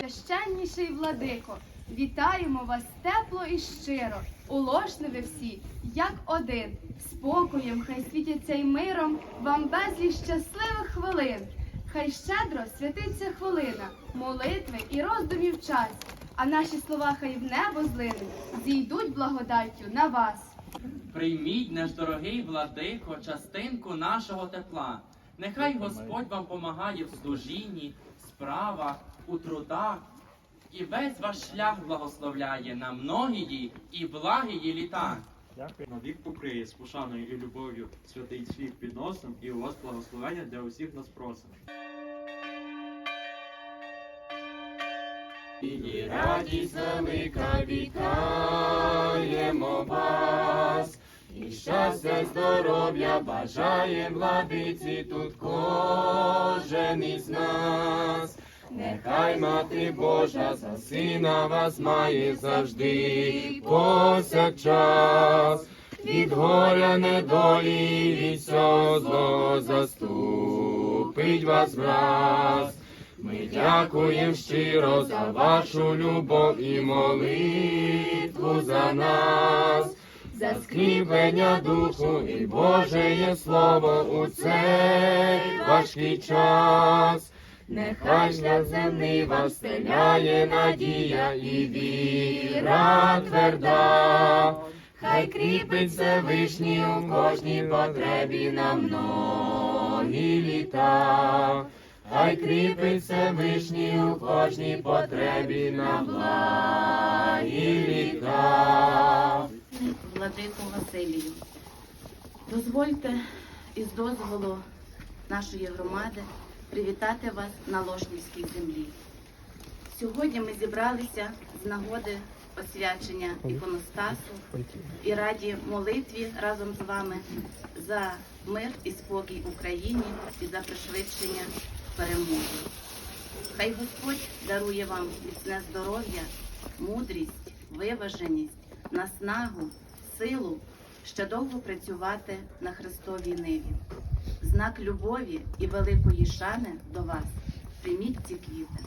Священніший владико, вітаємо вас тепло і щиро. Уложни ви всі, як один. Спокоєм хай світяться й миром вам безліч щасливих хвилин. Хай щедро святиться хвилина, молитви і роздумів час, а наші слова хай в небо злинуть, зійдуть благодаттю на вас. Прийміть, наш дорогий владико, частинку нашого тепла. Нехай Господь вам помагає в служінні, справах, у трудах, і весь ваш шлях благословляє на многії і благії літа. Навік покриє з пошаною і любов'ю святий світ під носом, і у вас благословення для усіх нас просимо. І радість велика вітаємо вас, щастя, здоров'я бажає владиці тут кожен із нас. Нехай мати Божа за сина вас має завжди повсякчас. Від горя недолі від всього зло заступить вас враз. Ми дякуємо щиро за вашу любов і молитву за нас, за скріплення духу і Божеє Слово у цей важкий час. Нехай шлях земний вас стеляє надія і віра тверда. Хай кріпить Всевишній у кожній потребі на многі літа. Хай кріпить Всевишній у кожній потребі на благі літа. Владику Василію. Дозвольте із дозволу нашої громади привітати вас на Лошнівській землі. Сьогодні ми зібралися з нагоди освячення іконостасу і раді молитві разом з вами за мир і спокій Україні і за пришвидшення перемоги. Хай Господь дарує вам міцне здоров'я, мудрість, виваженість, наснагу, силу, ще довго працювати на Христовій ниві. Знак любові і великої шани до вас. Прийміть ці квіти.